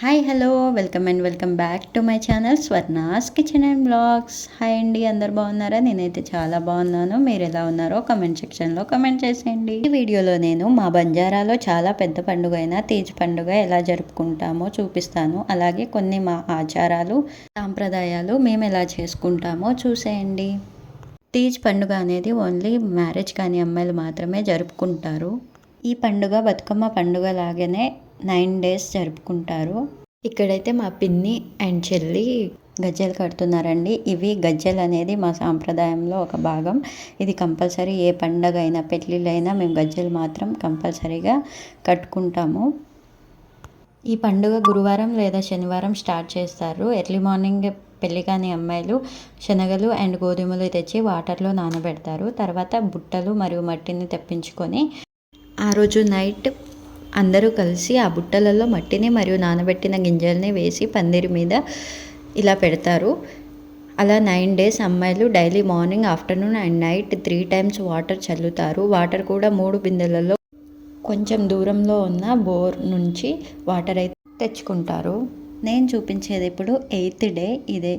Hi hello welcome and welcome back to my channel Swarna's kitchen and blogs hi అండి అందరు బాగున్నారా? నేనైతే చాలా బాగున్నాను. మీరు ఎలా ఉన్నారో కమెంట్ సెక్షన్లో కమెంట్ చేసేయండి. ఈ వీడియోలో నేను మా బంజారాలో చాలా పెద్ద పండుగ అయిన తీజ్ పండుగ ఎలా జరుపుకుంటామో చూపిస్తాను. అలాగే కొన్ని మా ఆచారాలు సాంప్రదాయాలు మేము ఎలా చేసుకుంటామో చూసేయండి. తీజ్ పండుగ అనేది ఓన్లీ మ్యారేజ్ కాని అమ్మాయిలు మాత్రమే జరుపుకుంటారు. ఈ పండుగ బతుకమ్మ పండుగ లాగానే నైన్ డేస్ జరుపుకుంటారు. ఇక్కడైతే మా పిన్ని అండ్ చెల్లి గజ్జెలు కడుతున్నారండి. ఇవి గజ్జెలు అనేది మా సాంప్రదాయంలో ఒక భాగం. ఇది కంపల్సరీ ఏ పండగ అయినా పెళ్ళిళ్ళైనా మేము గజ్జెలు మాత్రం కంపల్సరీగా కట్టుకుంటాము. ఈ పండుగ గురువారం లేదా శనివారం స్టార్ట్ చేస్తారు. ఎర్లీ మార్నింగ్ పెళ్ళి కాని అమ్మాయిలు శనగలు అండ్ గోధుమలు తెచ్చి వాటర్లో నానబెడతారు. తర్వాత బుట్టలు మరియు మట్టిని తెప్పించుకొని ఆ రోజు నైట్ అందరూ కలిసి ఆ బుట్టలలో మట్టిని మరియు నానబెట్టిన గింజల్ని వేసి పందిరి మీద ఇలా పెడతారు. అలా నైన్ డేస్ అమ్మాయిలు daily morning afternoon and night three times water చల్లుతారు. వాటర్ కూడా మూడు బిందెలలో కొంచెం దూరంలో ఉన్న బోర్ నుంచి వాటర్ అయితే తెచ్చుకుంటారు. నేను చూపించేది ఇప్పుడు ఎయిత్ డే ఇదే.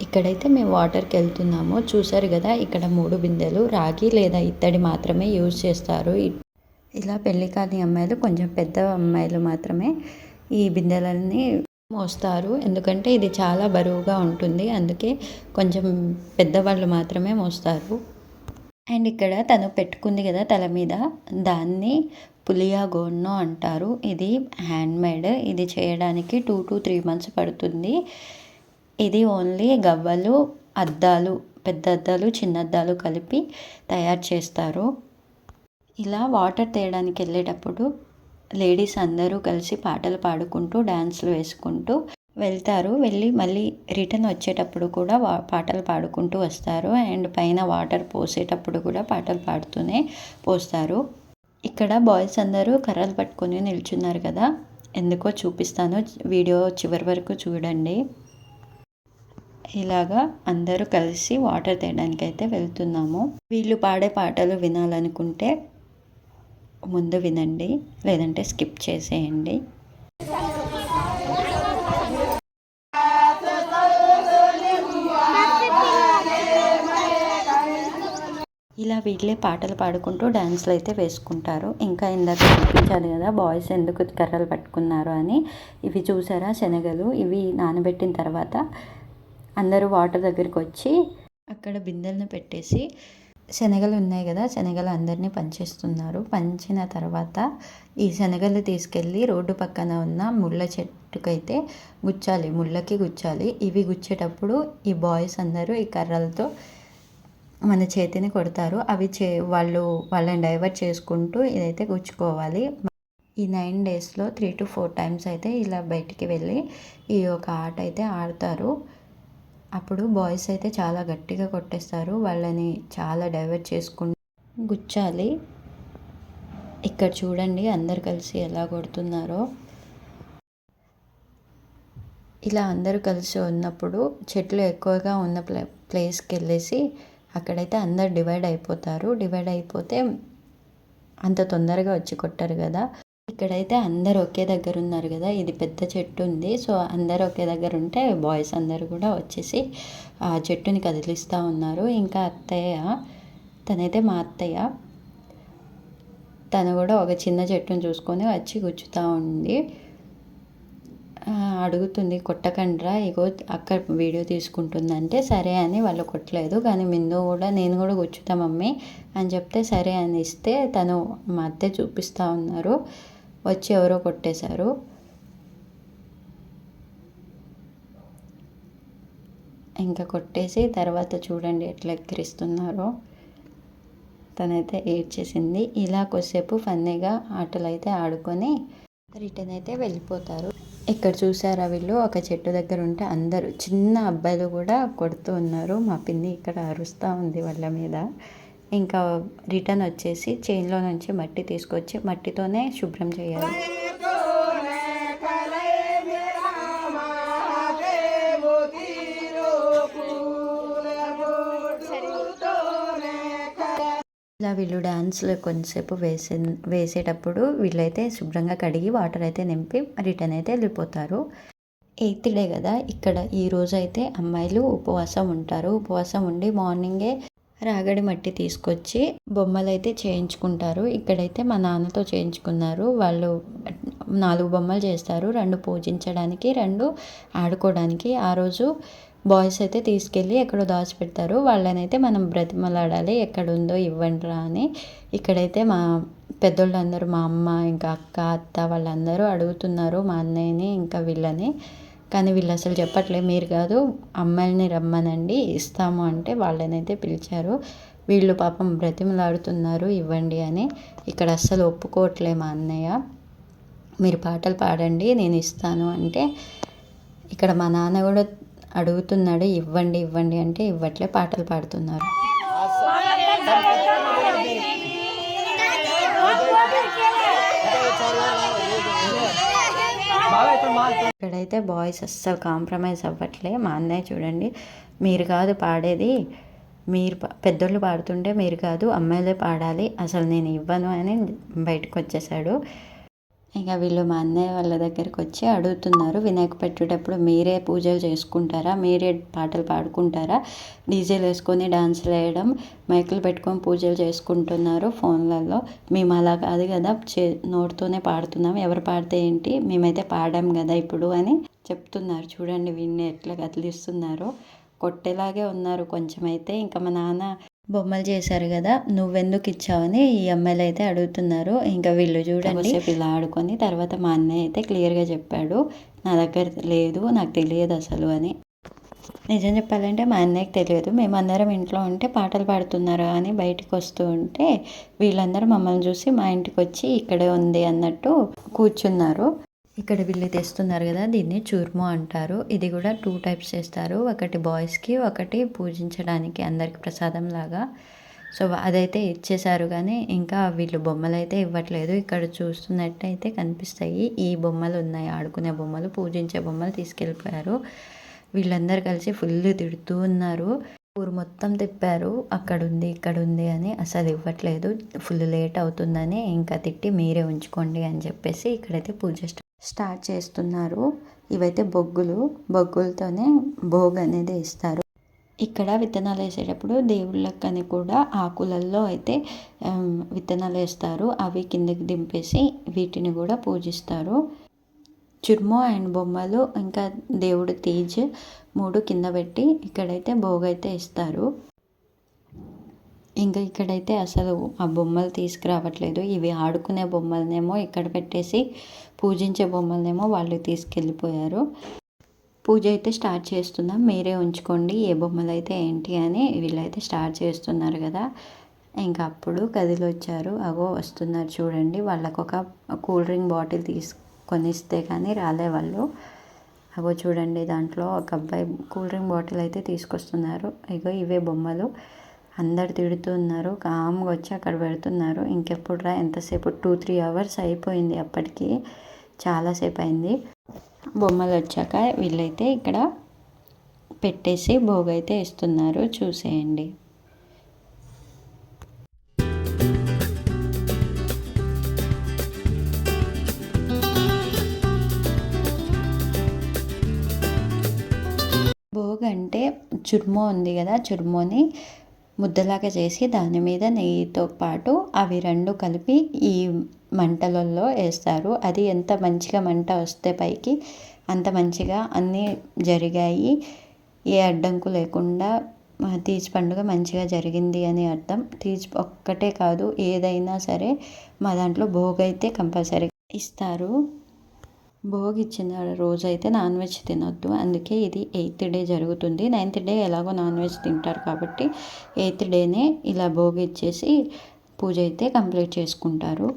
ఇక్కడైతే మేము వాటర్కి వెళ్తున్నాము. చూసారు కదా ఇక్కడ మూడు బిందెలు. రాగి లేదా ఇత్తడి మాత్రమే యూజ్ చేస్తారు. ఇలా పెళ్ళి కాని అమ్మాయిలు కొంచెం పెద్ద అమ్మాయిలు మాత్రమే ఈ బిందెలన్నీ మోస్తారు. ఎందుకంటే ఇది చాలా బరువుగా ఉంటుంది. అందుకే కొంచెం పెద్దవాళ్ళు మాత్రమే మోస్తారు. అండ్ ఇక్కడ తను పెట్టుకుంది కదా తల మీద దాన్ని పులియా గోన్నో అంటారు. ఇది హ్యాండ్మేడ్. ఇది చేయడానికి టూ టు త్రీ మంత్స్ పడుతుంది. ఇది ఓన్లీ గవ్వలు అద్దాలు పెద్ద అద్దాలు చిన్న అద్దాలు కలిపి తయారు చేస్తారు. ఇలా వాటర్ తేయడానికి వెళ్ళేటప్పుడు లేడీస్ అందరూ కలిసి పాటలు పాడుకుంటూ డ్యాన్స్లు వేసుకుంటూ వెళ్తారు. వెళ్ళి మళ్ళీ రిటర్న్ వచ్చేటప్పుడు కూడా వా పాటలు పాడుకుంటూ వస్తారు. అండ్ పైన వాటర్ పోసేటప్పుడు కూడా పాటలు పాడుతూనే పోస్తారు. ఇక్కడ బాయ్స్ అందరూ కర్రలు పట్టుకొని నిల్చున్నారు కదా. ఎందుకో చూపిస్తాను. వీడియో చివరి వరకు చూడండి. ఇలాగా అందరూ కలిసి వాటర్ తేయడానికి అయితే వెళ్తున్నాము. వీళ్ళు పాడే పాటలు వినాలనుకుంటే ముందు వినండి లేదంటే స్కిప్ చేసేయండి. ఇలా వీళ్ళే పాటలు పాడుకుంటూ డ్యాన్స్లు అయితే వేసుకుంటారు. ఇంకా ఇందాక చూపించాలి కదా బాయ్స్ ఎందుకు కర్రలు పట్టుకున్నారు అని. ఇవి చూసారా శనగలు? ఇవి నానబెట్టిన తర్వాత అందరూ వాటర్ దగ్గరికి వచ్చి అక్కడ బిందెలను పెట్టేసి శనగలు ఉన్నాయి కదా శనగలు అందరినీ పంచేస్తున్నారు. పంచిన తర్వాత ఈ శనగలు తీసుకెళ్ళి రోడ్డు పక్కన ఉన్న ముళ్ళ చెట్టుకైతే గుచ్చాలి ముళ్ళకి గుచ్చాలి. ఇవి గుచ్చేటప్పుడు ఈ బాయ్స్ అందరూ ఈ కర్రలతో మన చేతిని కొడతారు. అవి చే వాళ్ళు వాళ్ళని డైవర్ట్ చేసుకుంటూ ఇదైతే గుచ్చుకోవాలి. ఈ నైన్ డేస్లో త్రీ టు ఫోర్ టైమ్స్ అయితే ఇలా బయటికి వెళ్ళి ఈ యొక్క ఆట అయితే ఆడతారు. అప్పుడు బాయ్స్ అయితే చాలా గట్టిగా కొట్టేస్తారు. వాళ్ళని చాలా డైవర్ట్ చేసుకుంటూ గుచ్చాలి. ఇక్కడ చూడండి అందరు కలిసి ఎలా కొడుతున్నారో. ఇలా అందరూ కలిసి ఉన్నప్పుడు చెట్లు ఎక్కువగా ఉన్న ప్లే ప్లేస్కి వెళ్ళేసి అక్కడైతే అందరు డివైడ్ అయిపోతారు. డివైడ్ అయిపోతే అంత తొందరగా వచ్చి కొట్టారు కదా. ఇక్కడైతే అందరు ఒకే దగ్గర ఉన్నారు కదా ఇది పెద్ద చెట్టు ఉంది. సో అందరు ఒకే దగ్గర ఉంటే బాయ్స్ అందరు కూడా వచ్చేసి ఆ చెట్టుని కదిలిస్తూ ఉన్నారు. ఇంకా అత్తయ్య తనైతే మా అత్తయ్య. తను కూడా ఒక చిన్న చెట్టుని చూసుకొని వచ్చి గుచ్చుతూ ఉంది. అడుగుతుంది కొట్టకండ్రా ఇగో అక్కడ వీడియో తీసుకుంటుందంటే సరే అని వాళ్ళు కొట్టలేదు. కానీ మిందు కూడా నేను కూడా గుచ్చుతా మమ్మీ అని చెప్తే సరే అని ఇస్తే తను మా అత్తే చూపిస్తూ ఉన్నారు. వచ్చి ఎవరో కొట్టేశారు. ఇంకా కొట్టేసి తర్వాత చూడండి ఎట్లా ఎక్కిరిస్తున్నారో. తనైతే ఏడ్చేసింది. ఇలా కొద్దిసేపు ఫన్నీగా ఆటలు అయితే ఆడుకొని రిటర్న్ అయితే వెళ్ళిపోతారు. ఇక్కడ చూసారా వీళ్ళు? ఒక చెట్టు దగ్గర ఉంటే అందరూ చిన్న అబ్బాయిలు కూడా కొడుతూ ఉన్నారు. మా పిన్ని ఇక్కడ అరుస్తూ ఉంది వాళ్ళ మీద. ఇంకా రిటర్న్ వచ్చేసి చైన్లో నుంచి మట్టి తీసుకొచ్చి మట్టితోనే శుభ్రం చేయాలి. ఇలా వీళ్ళు డ్యాన్స్లో కొంతసేపు వేసే వేసేటప్పుడు వీళ్ళైతే శుభ్రంగా కడిగి వాటర్ అయితే నింపి రిటర్న్ అయితే వెళ్ళిపోతారు. ఎయిత్ డే కదా ఇక్కడ ఈ రోజు అయితే అమ్మాయిలు ఉపవాసం ఉంటారు. ఉపవాసం ఉండి మార్నింగే రాగడి మట్టి తీసుకొచ్చి బొమ్మలు అయితే చేయించుకుంటారు. ఇక్కడైతే మా నాన్నతో చేయించుకున్నారు. వాళ్ళు నాలుగు బొమ్మలు చేస్తారు. రెండు పూజించడానికి రెండు ఆడుకోవడానికి. ఆ రోజు బాయ్స్ అయితే తీసుకెళ్ళి ఎక్కడో దాచిపెడతారు. వాళ్ళనైతే మనం బ్రతిమలాడాలి ఎక్కడ ఉందో ఇవ్వండిరా అని. ఇక్కడైతే మా పెద్దోళ్ళందరూ మా అమ్మ ఇంకా అక్క అత్త వాళ్ళందరూ అడుగుతున్నారు మా అన్నయ్యని ఇంకా వీళ్ళని. కానీ వీళ్ళు అసలు చెప్పట్లే మీరు కాదు అమ్మాయిని రమ్మనండి ఇస్తాము అంటే వాళ్ళనైతే పిలిచారు. వీళ్ళు పాపం బ్రతిమలాడుతున్నారు ఇవ్వండి అని. ఇక్కడ అస్సలు ఒప్పుకోవట్లే మా అన్నయ్య. మీరు పాటలు పాడండి నేను ఇస్తాను అంటే ఇక్కడ మా నాన్న కూడా అడుగుతున్నాడు ఇవ్వండి ఇవ్వండి అంటే ఇవ్వట్లే పాటలు పాడుతున్నారు. ఇక్కడైతే బాయ్స్ అస్సలు కాంప్రమైజ్ అవ్వట్లే. మా అన్నయ్య చూడండి మీరు కాదు పాడేది. మీరు పెద్దోళ్ళు పాడుతుంటే మీరు కాదు అమ్మాయిలే పాడాలి. అసలు నేను ఇవ్వను అని బయటకు వచ్చేసాడు ఇక వీళ్ళు మా అన్నయ్య వాళ్ళ దగ్గరికి వచ్చి అడుగుతున్నారు. వినాయక పెట్టేటప్పుడు మీరే పూజలు చేసుకుంటారా? మీరే పాటలు పాడుకుంటారా? డీజేలు వేసుకొని డాన్సులు వేయడం మైకులు పెట్టుకొని పూజలు చేసుకుంటున్నారు ఫోన్లలో. మేము అలా కాదు కదా చే నోటితోనే పాడుతున్నాం. ఎవరు పాడితే ఏంటి? మేమైతే పాడాం కదా ఇప్పుడు అని చెప్తున్నారు. చూడండి వీడిని ఎట్లా కదిలిస్తున్నారో. కొట్టేలాగే ఉన్నారు కొంచెం అయితే. ఇంకా మా నాన్న బొమ్మలు చేశారు కదా నువ్వెందుకు ఇచ్చావని ఈ అమ్మాయిలు అయితే అడుగుతున్నారు. ఇంకా వీళ్ళు చూడండి. ఇలా ఆడుకొని తర్వాత మా అన్నయ్య అయితే క్లియర్గా చెప్పాడు నా దగ్గర లేదు నాకు తెలియదు అసలు అని. నిజం చెప్పాలంటే మా అన్నయ్యకి తెలియదు. మేమందరం ఇంట్లో ఉంటే పాటలు పాడుతున్నారు అని బయటకు వస్తూ ఉంటే వీళ్ళందరూ మమ్మల్ని చూసి మా ఇంటికి వచ్చి ఇక్కడే ఉంది అన్నట్టు కూర్చున్నారు. ఇక్కడ వీళ్ళు తెస్తున్నారు కదా దీన్ని చూర్ము అంటారు. ఇది కూడా టూ టైప్స్ చేస్తారు. ఒకటి బాయ్స్కి ఒకటి పూజించడానికి అందరికి ప్రసాదం లాగా. సో అదైతే ఇచ్చేసారు కానీ ఇంకా వీళ్ళు బొమ్మలు అయితే ఇవ్వట్లేదు. ఇక్కడ చూస్తున్నట్టయితే కనిపిస్తాయి. ఈ బొమ్మలు ఉన్నాయి. ఆడుకునే బొమ్మలు పూజించే బొమ్మలు తీసుకెళ్ళిపోయారు. వీళ్ళందరూ కలిసి ఫుల్ తిడుతూ ఉన్నారు. ఊరు మొత్తం తిప్పారు. అక్కడ ఉంది ఇక్కడ ఉంది అని అసలు ఇవ్వట్లేదు. ఫుల్ లేట్ అవుతుందని ఇంకా తిట్టి మీరే ఉంచుకోండి అని చెప్పేసి ఇక్కడైతే పూజ స్టార్ట్ చేస్తున్నారు. ఇవైతే బొగ్గులు. బొగ్గులతోనే భోగ్ అనేది ఇస్తారు ఇక్కడ విత్తనాలు వేసేటప్పుడు దేవుళ్ళకని కూడా ఆకులల్లో అయితే విత్తనాలు వేస్తారు. అవి కిందకి దింపేసి వీటిని కూడా పూజిస్తారు. చుర్మో అండ్ బొమ్మలు ఇంకా దేవుడు తేజ్ మూడు కింద పెట్టి ఇక్కడైతే భోగైతే ఇస్తారు ఇంకా ఇక్కడైతే అసలు ఆ బొమ్మలు తీసుకురావట్లేదు. ఇవి ఆడుకునే బొమ్మలనేమో ఇక్కడ పెట్టేసి పూజించే బొమ్మలనేమో వాళ్ళు తీసుకెళ్ళిపోయారు. పూజ అయితే స్టార్ట్ చేస్తున్నాం. మీరే ఉంచుకోండి ఏ బొమ్మలు అయితే ఏంటి అని వీళ్ళైతే స్టార్ట్ చేస్తున్నారు కదా. ఇంకా అప్పుడు గదిలో వచ్చారు. అగో వస్తున్నారు చూడండి. వాళ్ళకు ఒక కూల్ డ్రింక్ బాటిల్ తీసుకొని ఇస్తే కానీ రాలే వాళ్ళు. అగో చూడండి దాంట్లో ఒక అబ్బాయి కూల్ డ్రింక్ బాటిల్ అయితే తీసుకొస్తున్నారు. ఇగో ఇవే బొమ్మలు. అందరు తిడుతున్నారు కామ్గా వచ్చి అక్కడ పెడుతున్నారు. ఇంకెప్పుడు రా ఎంతసేపు? టూ త్రీ అవర్స్ అయిపోయింది అప్పటికి. చాలాసేపు అయింది. బొమ్మలు వచ్చాక వీళ్ళైతే ఇక్కడ పెట్టేసి భోగైతే ఇస్తున్నారు చూసేయండి. భోగ్ అంటే చుర్మో ఉంది కదా చుర్మోని ముద్దలాగా చేసి దాని మీద నెయ్యితో పాటు అవి రెండు కలిపి ఈ మంటలలో వేస్తారు. అది ఎంత మంచిగా మంట వస్తే పైకి అంత మంచిగా అన్నీ జరిగాయి. ఏ అడ్డంకు లేకుండా తీజ్ పండుగ మంచిగా జరిగింది అని అర్థం. తీజ్ ఒక్కటే కాదు ఏదైనా సరే మా దాంట్లో భోగైతే కంపల్సరీ ఇస్తారు. భోగి ఇచ్చిన రోజు అయితే నాన్ వెజ్ తినొద్దు. అందుకే ఇది ఎయిత్ డే జరుగుతుంది. నైన్త్ డే ఎలాగో నాన్ వెజ్ తింటారు కాబట్టి ఎయిత్ డేనే ఇలా భోగి ఇచ్చేసి పూజ అయితే కంప్లీట్ చేసుకుంటారు.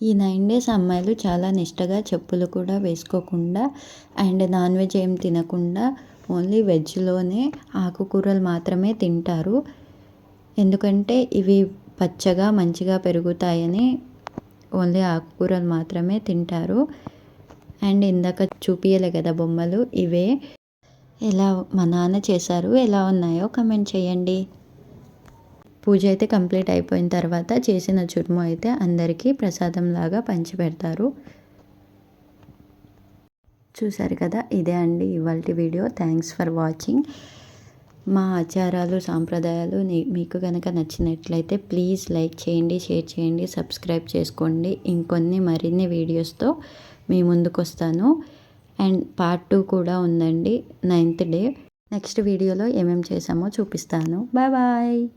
ఈ నైన్ డేస్ అమ్మాయిలు చాలా నిష్టగా చెప్పులు కూడా వేసుకోకుండా అండ్ నాన్ వెజ్ ఏం తినకుండా ఓన్లీ వెజ్లోనే ఆకుకూరలు మాత్రమే తింటారు. ఎందుకంటే ఇవి పచ్చగా మంచిగా పెరుగుతాయని ఓన్లీ ఆకుకూరలు మాత్రమే తింటారు. అండ్ ఇందాక చూపించలే కదా బొమ్మలు ఇవే. ఎలా మా నాన్న చేశారు ఎలా ఉన్నాయో కమెంట్ చేయండి. పూజ అయితే కంప్లీట్ అయిపోయిన తర్వాత చేసిన చురుము అయితే అందరికీ ప్రసాదంలాగా పంచిపెడతారు. చూసారు కదా ఇదే అండి ఇవాళ వీడియో. Thanks for watching. మా ఆచారాలు సాంప్రదాయాలు మీకు కనుక నచ్చినట్లయితే ప్లీజ్ లైక్ చేయండి షేర్ చేయండి సబ్స్క్రైబ్ చేసుకోండి. ఇంకొన్ని మరిన్ని వీడియోస్తో మీ ముందుకు వస్తాను అండ్ పార్ట్ టూ కూడా ఉందండి నైన్త్ డే. నెక్స్ట్ వీడియోలో ఏమేమి చేసామో చూపిస్తాను. Bye bye.